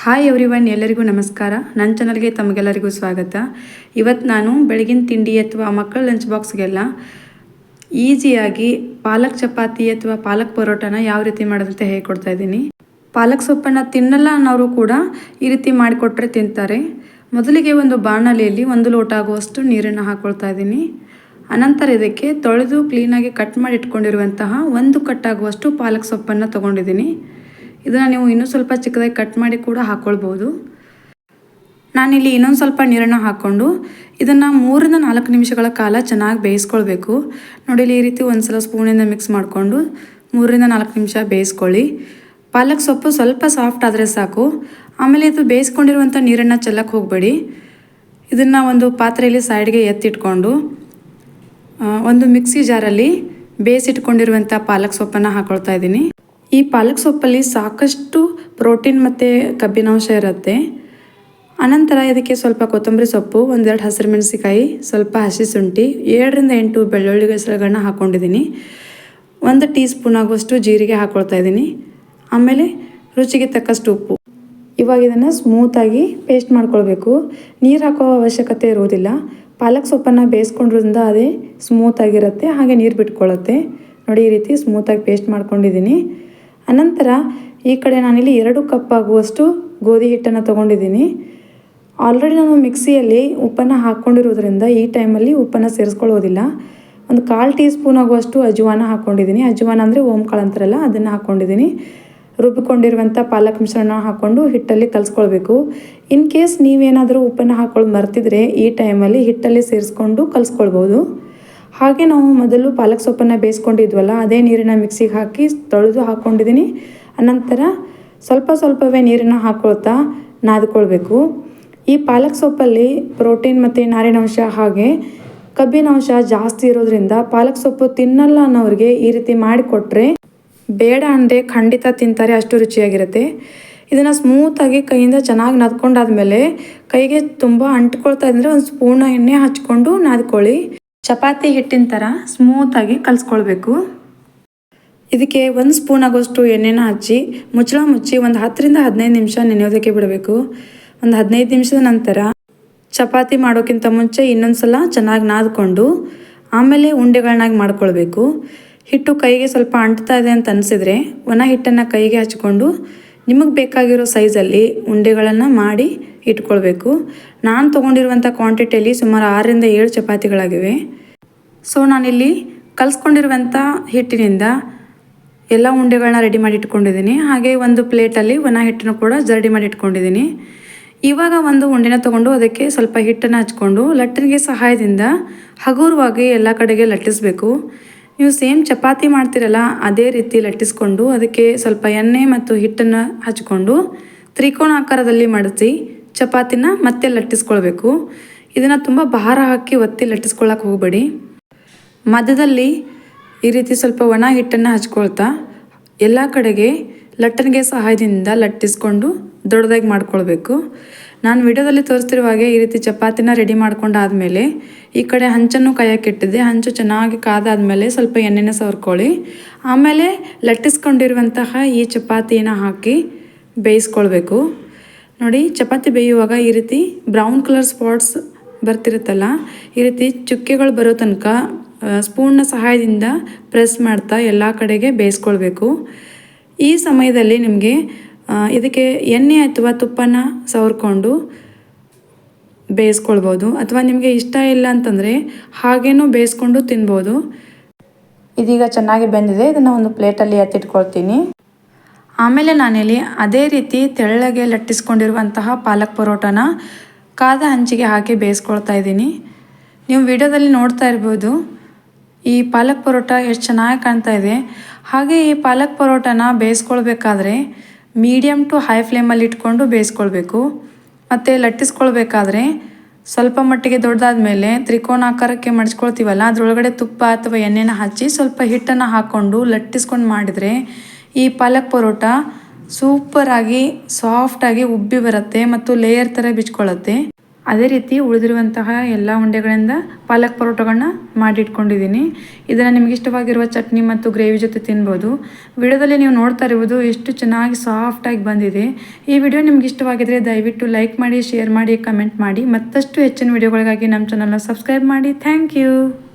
Hi every one ಎಲ್ಲರಿಗೂ ನಮಸ್ಕಾರ. ನನ್ನ ಚಾನಲ್ಗೆ ತಮಗೆಲ್ಲರಿಗೂ ಸ್ವಾಗತ. ಇವತ್ತು ನಾನು ಬೆಳಗಿನ ತಿಂಡಿ ಅಥವಾ ಮಕ್ಕಳ ಲಂಚ್ ಬಾಕ್ಸ್ಗೆಲ್ಲ ಈಸಿಯಾಗಿ ಪಾಲಕ್ ಚಪಾತಿ ಅಥವಾ ಪಾಲಕ್ ಪರೋಟಾನ ಯಾವ ರೀತಿ ಮಾಡೋದಂತ ಹೇಳ್ಕೊಡ್ತಾ ಇದ್ದೀನಿ. ಪಾಲಕ್ ಸೊಪ್ಪನ್ನು ತಿನ್ನಲ್ಲ ಅನ್ನೋರು ಕೂಡ ಈ ರೀತಿ ಮಾಡಿಕೊಟ್ರೆ ತಿಂತಾರೆ. ಮೊದಲಿಗೆ ಒಂದು ಬಾಣಲೆಯಲ್ಲಿ ಒಂದು ಲೋಟ ಆಗುವಷ್ಟು ನೀರನ್ನು ಹಾಕ್ಕೊಳ್ತಾ ಇದ್ದೀನಿ. ಅನಂತರ ಇದಕ್ಕೆ ತೊಳೆದು ಕ್ಲೀನಾಗಿ ಕಟ್ ಮಾಡಿ ಇಟ್ಕೊಂಡಿರುವಂತಹ ಒಂದು ಕಟ್ಟಾಗುವಷ್ಟು ಪಾಲಕ್ ಸೊಪ್ಪನ್ನು ತೊಗೊಂಡಿದ್ದೀನಿ. ಇದನ್ನು ನೀವು ಇನ್ನೂ ಸ್ವಲ್ಪ ಚಿಕ್ಕದಾಗಿ ಕಟ್ ಮಾಡಿ ಕೂಡ ಹಾಕ್ಕೊಳ್ಬೋದು ನಾನಿಲ್ಲಿ ಇನ್ನೊಂದು ಸ್ವಲ್ಪ ನೀರನ್ನು ಹಾಕ್ಕೊಂಡು ಇದನ್ನು ಮೂರಿಂದ ನಾಲ್ಕು ನಿಮಿಷಗಳ ಕಾಲ ಚೆನ್ನಾಗಿ ಬೇಯಿಸ್ಕೊಳ್ಬೇಕು. ನೋಡಿ ಇಲ್ಲಿ ಈ ರೀತಿ ಒಂದು ಸಲ ಸ್ಪೂನಿಂದ ಮಿಕ್ಸ್ ಮಾಡಿಕೊಂಡು ಮೂರರಿಂದ ನಾಲ್ಕು ನಿಮಿಷ ಬೇಯಿಸ್ಕೊಳ್ಳಿ. ಪಾಲಕ್ ಸೊಪ್ಪು ಸ್ವಲ್ಪ ಸಾಫ್ಟ್ ಆದರೆ ಸಾಕು. ಆಮೇಲೆ ಇದು ಬೇಯಿಸ್ಕೊಂಡಿರುವಂಥ ನೀರನ್ನು ಚೆಲ್ಲಕ್ಕೆ ಹೋಗಬೇಡಿ. ಇದನ್ನು ಒಂದು ಪಾತ್ರೆಯಲ್ಲಿ ಸೈಡ್ಗೆ ಎತ್ತಿಟ್ಕೊಂಡು ಒಂದು ಮಿಕ್ಸಿ ಜಾರಲ್ಲಿ ಬೇಯಿಸಿಟ್ಕೊಂಡಿರುವಂಥ ಪಾಲಕ್ ಸೊಪ್ಪನ್ನು ಹಾಕ್ಕೊಳ್ತಾ ಇದ್ದೀನಿ. ಈ ಪಾಲಕ್ ಸೊಪ್ಪಲ್ಲಿ ಸಾಕಷ್ಟು ಪ್ರೋಟೀನ್ ಮತ್ತು ಕಬ್ಬಿನಾಂಶ ಇರುತ್ತೆ. ಅನಂತರ ಇದಕ್ಕೆ ಸ್ವಲ್ಪ ಕೊತ್ತಂಬರಿ ಸೊಪ್ಪು, ಒಂದೆರಡು ಹಸಿರು ಮೆಣಸಿಕಾಯಿ ಸ್ವಲ್ಪ ಹಸಿ ಶುಂಠಿ, ಏಳರಿಂದ ಎಂಟು ಬೆಳ್ಳುಳ್ಳಿ ಹೆಸರುಗಳನ್ನ ಹಾಕ್ಕೊಂಡಿದ್ದೀನಿ ಒಂದು ಟೀ ಸ್ಪೂನ್ ಆಗುವಷ್ಟು ಜೀರಿಗೆ ಹಾಕ್ಕೊಳ್ತಾ ಇದ್ದೀನಿ. ಆಮೇಲೆ ರುಚಿಗೆ ತಕ್ಕಷ್ಟು ಉಪ್ಪು. ಇವಾಗ ಇದನ್ನು ಸ್ಮೂತಾಗಿ ಪೇಸ್ಟ್ ಮಾಡ್ಕೊಳ್ಬೇಕು. ನೀರು ಹಾಕೋ ಅವಶ್ಯಕತೆ ಇರುವುದಿಲ್ಲ. ಪಾಲಕ್ ಸೊಪ್ಪನ್ನು ಬೇಯಿಸ್ಕೊಂಡ್ರಿಂದ ಅದೇ ಸ್ಮೂತಾಗಿರುತ್ತೆ ಹಾಗೆ ನೀರು ಬಿಟ್ಕೊಳ್ಳುತ್ತೆ ನೋಡಿ ಈ ರೀತಿ ಸ್ಮೂತಾಗಿ ಪೇಸ್ಟ್ ಮಾಡ್ಕೊಂಡಿದ್ದೀನಿ. ಅನಂತರ ಈ ಕಡೆ ನಾನಿಲ್ಲಿ ಎರಡು ಕಪ್ ಆಗುವಷ್ಟು ಗೋಧಿ ಹಿಟ್ಟನ್ನು ತೊಗೊಂಡಿದ್ದೀನಿ. ಆಲ್ರೆಡಿ ನಾನು ಮಿಕ್ಸಿಯಲ್ಲಿ ಉಪ್ಪನ್ನು ಹಾಕ್ಕೊಂಡಿರೋದ್ರಿಂದ ಈ ಟೈಮಲ್ಲಿ ಉಪ್ಪನ್ನು ಸೇರಿಸ್ಕೊಳ್ಳೋದಿಲ್ಲ. ಒಂದು ಕಾಲು ಟೀ ಸ್ಪೂನ್ ಆಗುವಷ್ಟು ಅಜವಾನ ಹಾಕ್ಕೊಂಡಿದ್ದೀನಿ. ಅಜವಾನ ಅಂದರೆ ಓಂಕಾಳು ಅಂತಾರಲ್ಲ, ಅದನ್ನು ಹಾಕ್ಕೊಂಡಿದ್ದೀನಿ. ರುಬ್ಬಿಕೊಂಡಿರುವಂಥ ಪಾಲಕ್ ಮಿಶ್ರಣ ಹಾಕ್ಕೊಂಡು ಹಿಟ್ಟಲ್ಲಿ ಕಲಿಸ್ಕೊಳ್ಬೇಕು. ಇನ್ ಕೇಸ್ ನೀವೇನಾದರೂ ಉಪ್ಪನ್ನು ಹಾಕ್ಕೊಳ್ಳೋದು ಮರ್ತಿದ್ರೆ ಈ ಟೈಮಲ್ಲಿ ಹಿಟ್ಟಲ್ಲಿ ಸೇರಿಸ್ಕೊಂಡು ಕಲಿಸ್ಕೊಳ್ಬೋದು. ಹಾಗೆ ನಾವು ಮೊದಲು ಪಾಲಕ್ ಸೊಪ್ಪನ್ನು ಬೇಯಿಸ್ಕೊಂಡಿದ್ವಲ್ಲ, ಅದೇ ನೀರನ್ನು ಮಿಕ್ಸಿಗೆ ಹಾಕಿ ತೊಳೆದು ಹಾಕ್ಕೊಂಡಿದ್ದೀನಿ. ಅನಂತರ ಸ್ವಲ್ಪ ಸ್ವಲ್ಪವೇ ನೀರನ್ನು ಹಾಕ್ಕೊಳ್ತಾ ನಾದ್ಕೊಳ್ಬೇಕು. ಈ ಪಾಲಕ್ ಸೊಪ್ಪಲ್ಲಿ ಪ್ರೋಟೀನ್ ಮತ್ತು ನಾರಿನಾಂಶ ಹಾಗೆ ಕಬ್ಬಿನಾಂಶ ಜಾಸ್ತಿ ಇರೋದ್ರಿಂದ ಪಾಲಕ್ ಸೊಪ್ಪು ತಿನ್ನಲ್ಲ ಅನ್ನೋರಿಗೆ ಈ ರೀತಿ ಮಾಡಿಕೊಟ್ರೆ ಬೇಡ ಅಂದರೆ ಖಂಡಿತ ತಿಂತಾರೆ, ಅಷ್ಟು ರುಚಿಯಾಗಿರುತ್ತೆ. ಇದನ್ನು ಸ್ಮೂತಾಗಿ ಕೈಯಿಂದ ಚೆನ್ನಾಗಿ ನಾದ್ಕೊಂಡಾದ್ಮೇಲೆ ಕೈಗೆ ತುಂಬ ಅಂಟ್ಕೊಳ್ತಾ ಇದ್ದರೆ ಒಂದು ಸ್ಪೂನ್ ಎಣ್ಣೆ ಹಚ್ಕೊಂಡು ನಾದ್ಕೊಳ್ಳಿ. ಚಪಾತಿ ಹಿಟ್ಟಿನ ಥರ ಸ್ಮೂತಾಗಿ ಕಲಿಸ್ಕೊಳ್ಬೇಕು. ಇದಕ್ಕೆ ಒಂದು ಸ್ಪೂನ್ ಆಗೋಷ್ಟು ಎಣ್ಣೆನ ಹಚ್ಚಿ ಮುಚ್ಚಳ ಮುಚ್ಚಿ ಒಂದು ಹತ್ತರಿಂದ ಹದಿನೈದು ನಿಮಿಷ ನೆನೆಯೋದಕ್ಕೆ ಬಿಡಬೇಕು. ಒಂದು ಹದಿನೈದು ನಿಮಿಷದ ನಂತರ ಚಪಾತಿ ಮಾಡೋಕ್ಕಿಂತ ಮುಂಚೆ ಇನ್ನೊಂದು ಸಲ ಚೆನ್ನಾಗಿ ನಾದ್ಕೊಂಡು ಆಮೇಲೆ ಉಂಡೆಗಳನ್ನಾಗಿ ಮಾಡ್ಕೊಳ್ಬೇಕು. ಹಿಟ್ಟು ಕೈಗೆ ಸ್ವಲ್ಪ ಅಂಟ್ತಾ ಇದೆ ಅಂತ ಅನಿಸಿದರೆ ಒಣ ಹಿಟ್ಟನ್ನು ಕೈಗೆ ಹಚ್ಕೊಂಡು ನಿಮಗೆ ಬೇಕಾಗಿರೋ ಸೈಜಲ್ಲಿ ಉಂಡೆಗಳನ್ನು ಮಾಡಿ ಇಟ್ಕೊಳ್ಬೇಕು. ನಾನು ತೊಗೊಂಡಿರುವಂಥ ಕ್ವಾಂಟಿಟಿಯಲ್ಲಿ ಸುಮಾರು ಆರರಿಂದ ಏಳು ಚಪಾತಿಗಳಾಗಿವೆ. ಸೊ ನಾನಿಲ್ಲಿ ಕಲಿಸ್ಕೊಂಡಿರುವಂಥ ಹಿಟ್ಟಿನಿಂದ ಎಲ್ಲ ಉಂಡೆಗಳನ್ನ ರೆಡಿ ಮಾಡಿ ಇಟ್ಕೊಂಡಿದ್ದೀನಿ. ಹಾಗೆ ಒಂದು ಪ್ಲೇಟಲ್ಲಿ ಒಣ ಹಿಟ್ಟನ್ನು ಕೂಡ ಜರಡಿ ಮಾಡಿ ಇಟ್ಕೊಂಡಿದ್ದೀನಿ. ಇವಾಗ ಒಂದು ಉಂಡೆನ ತೊಗೊಂಡು ಅದಕ್ಕೆ ಸ್ವಲ್ಪ ಹಿಟ್ಟನ್ನು ಹಚ್ಕೊಂಡು ಲಟ್ಟಣಿಗೆ ಸಹಾಯದಿಂದ ಹಗುರವಾಗಿ ಎಲ್ಲ ಕಡೆಗೆ ಲಟ್ಟಿಸ್ಬೇಕು. ನೀವು ಸೇಮ್ ಚಪಾತಿ ಮಾಡ್ತಿರಲ್ಲ, ಅದೇ ರೀತಿ ಲಟ್ಟಿಸ್ಕೊಂಡು ಅದಕ್ಕೆ ಸ್ವಲ್ಪ ಎಣ್ಣೆ ಮತ್ತು ಹಿಟ್ಟನ್ನು ಹಚ್ಕೊಂಡು ತ್ರಿಕೋಣ ಆಕಾರದಲ್ಲಿ ಮಡಚಿ ಚಪಾತಿನ ಮತ್ತೆ ಲಟ್ಟಿಸ್ಕೊಳ್ಬೇಕು. ಇದನ್ನು ತುಂಬ ಭಾರ ಹಾಕಿ ಒತ್ತಿ ಲಟ್ಟಿಸ್ಕೊಳ್ಳೋಕೆ ಹೋಗಬೇಡಿ. ಮಧ್ಯದಲ್ಲಿ ಈ ರೀತಿ ಸ್ವಲ್ಪ ಒಣ ಹಿಟ್ಟನ್ನು ಹಚ್ಕೊಳ್ತಾ ಎಲ್ಲ ಕಡೆಗೆ ಲಟ್ಟಣಿಗೆ ಸಹಾಯದಿಂದ ಲಟ್ಟಿಸ್ಕೊಂಡು ದೊಡ್ಡದಾಗಿ ಮಾಡ್ಕೊಳ್ಬೇಕು. ನಾನು ವಿಡಿಯೋದಲ್ಲಿ ತೋರಿಸ್ತಿರುವ ಹಾಗೆ ಈ ರೀತಿ ಚಪಾತಿನ ರೆಡಿ ಮಾಡ್ಕೊಂಡಾದ್ಮೇಲೆ ಈ ಕಡೆ ಹಂಚನ್ನು ಕಾಯಕ್ಕಿಟ್ಟಿದ್ದೆ ಹಂಚು ಚೆನ್ನಾಗಿ ಕಾದಾದ್ಮೇಲೆ ಸ್ವಲ್ಪ ಎಣ್ಣೆನ ಸವರ್ಕೊಳ್ಳಿ. ಆಮೇಲೆ ಲಟ್ಟಿಸ್ಕೊಂಡಿರುವಂತಹ ಈ ಚಪಾತಿಯನ್ನು ಹಾಕಿ ಬೇಯಿಸ್ಕೊಳ್ಬೇಕು. ನೋಡಿ, ಚಪಾತಿ ಬೇಯುವಾಗ ಈ ರೀತಿ ಬ್ರೌನ್ ಕಲರ್ ಸ್ಪಾಟ್ಸ್ ಬರ್ತಿರುತ್ತಲ್ಲ, ಈ ರೀತಿ ಚುಕ್ಕೆಗಳು ಬರೋ ತನಕ ಸ್ಪೂನ್ನ ಸಹಾಯದಿಂದ ಪ್ರೆಸ್ ಮಾಡ್ತಾ ಎಲ್ಲ ಕಡೆಗೆ ಬೇಯಿಸ್ಕೊಳ್ಬೇಕು. ಈ ಸಮಯದಲ್ಲಿ ನಿಮಗೆ ಇದಕ್ಕೆ ಎಣ್ಣೆ ಅಥವಾ ತುಪ್ಪನ ಸವರ್ಕೊಂಡು ಬೇಯಿಸ್ಕೊಳ್ಬೋದು. ಅಥವಾ ನಿಮಗೆ ಇಷ್ಟ ಇಲ್ಲ ಅಂತಂದರೆ ಹಾಗೇನೂ ಬೇಯಿಸ್ಕೊಂಡು ತಿನ್ಬೋದು. ಇದೀಗ ಚೆನ್ನಾಗಿ ಬೆಂದಿದೆ. ಇದನ್ನು ಒಂದು ಪ್ಲೇಟಲ್ಲಿ ಎತ್ತಿಟ್ಕೊಳ್ತೀನಿ. ಆಮೇಲೆ ನಾನಿಲ್ಲಿ ಅದೇ ರೀತಿ ತೆಳ್ಳಗೆ ಲಟ್ಟಿಸ್ಕೊಂಡಿರುವಂತಹ ಪಾಲಕ್ ಪರೋಟನ ಕಾದ ಹಂಚಿಗೆ ಹಾಕಿ ಬೇಯಿಸ್ಕೊಳ್ತಾ ಇದ್ದೀನಿ. ನೀವು ವಿಡಿಯೋದಲ್ಲಿ ನೋಡ್ತಾ ಇರ್ಬೋದು, ಈ ಪಾಲಕ್ ಪರೋಟ ಎಷ್ಟು ಚೆನ್ನಾಗಿ ಕಾಣ್ತಾ ಇದೆ. ಹಾಗೆ ಈ ಪಾಲಕ್ ಪರೋಟನ ಬೇಯಿಸ್ಕೊಳ್ಬೇಕಾದ್ರೆ ಮೀಡಿಯಮ್ ಟು ಹೈ ಫ್ಲೇಮಲ್ಲಿ ಇಟ್ಕೊಂಡು ಬೇಯಿಸ್ಕೊಳ್ಬೇಕು. ಮತ್ತು ಲಟ್ಟಿಸ್ಕೊಳ್ಬೇಕಾದ್ರೆ ಸ್ವಲ್ಪ ಮಟ್ಟಿಗೆ ದೊಡ್ಡದಾದ ಮೇಲೆ ತ್ರಿಕೋನಾಕಾರಕ್ಕೆ ಮಡಿಸ್ಕೊಳ್ತೀವಲ್ಲ ಅದರೊಳಗಡೆ ತುಪ್ಪ ಅಥವಾ ಎಣ್ಣೆನ ಹಚ್ಚಿ ಸ್ವಲ್ಪ ಹಿಟ್ಟನ್ನು ಹಾಕ್ಕೊಂಡು ಲಟ್ಟಿಸ್ಕೊಂಡು ಮಾಡಿದರೆ ಈ ಪಾಲಕ್ ಪರೋಟ ಸೂಪರಾಗಿ, ಸಾಫ್ಟಾಗಿ ಉಬ್ಬಿ ಬರುತ್ತೆ ಮತ್ತು ಲೇಯರ್ ಥರ ಬಿಚ್ಕೊಳ್ಳುತ್ತೆ ಅದೇ ರೀತಿ ಉಳಿದಿರುವಂತಹ ಎಲ್ಲ ಉಂಡೆಗಳಿಂದ ಪಾಲಕ್ ಪರೋಟಗಳನ್ನ ಮಾಡಿಟ್ಕೊಂಡಿದ್ದೀನಿ. ಇದನ್ನು ನಿಮಗೆ ಇಷ್ಟವಾಗಿರುವ ಚಟ್ನಿ ಮತ್ತು ಗ್ರೇವಿ ಜೊತೆ ತಿನ್ಬೋದು. ವಿಡಿಯೋದಲ್ಲಿ ನೀವು ನೋಡ್ತಾ ಇರುವುದು ಎಷ್ಟು ಚೆನ್ನಾಗಿ ಸಾಫ್ಟಾಗಿ ಬಂದಿದೆ. ಈ ವಿಡಿಯೋ ನಿಮ್ಗೆ ಇಷ್ಟವಾಗಿದ್ರೆ ದಯವಿಟ್ಟು ಲೈಕ್ ಮಾಡಿ ಶೇರ್ ಮಾಡಿ ಕಮೆಂಟ್ ಮಾಡಿ. ಮತ್ತಷ್ಟು ಹೆಚ್ಚಿನ ವಿಡಿಯೋಗಳಿಗಾಗಿ ನಮ್ಮ ಚಾನಲ್ನ ಸಬ್ಸ್ಕ್ರೈಬ್ ಮಾಡಿ. Thank you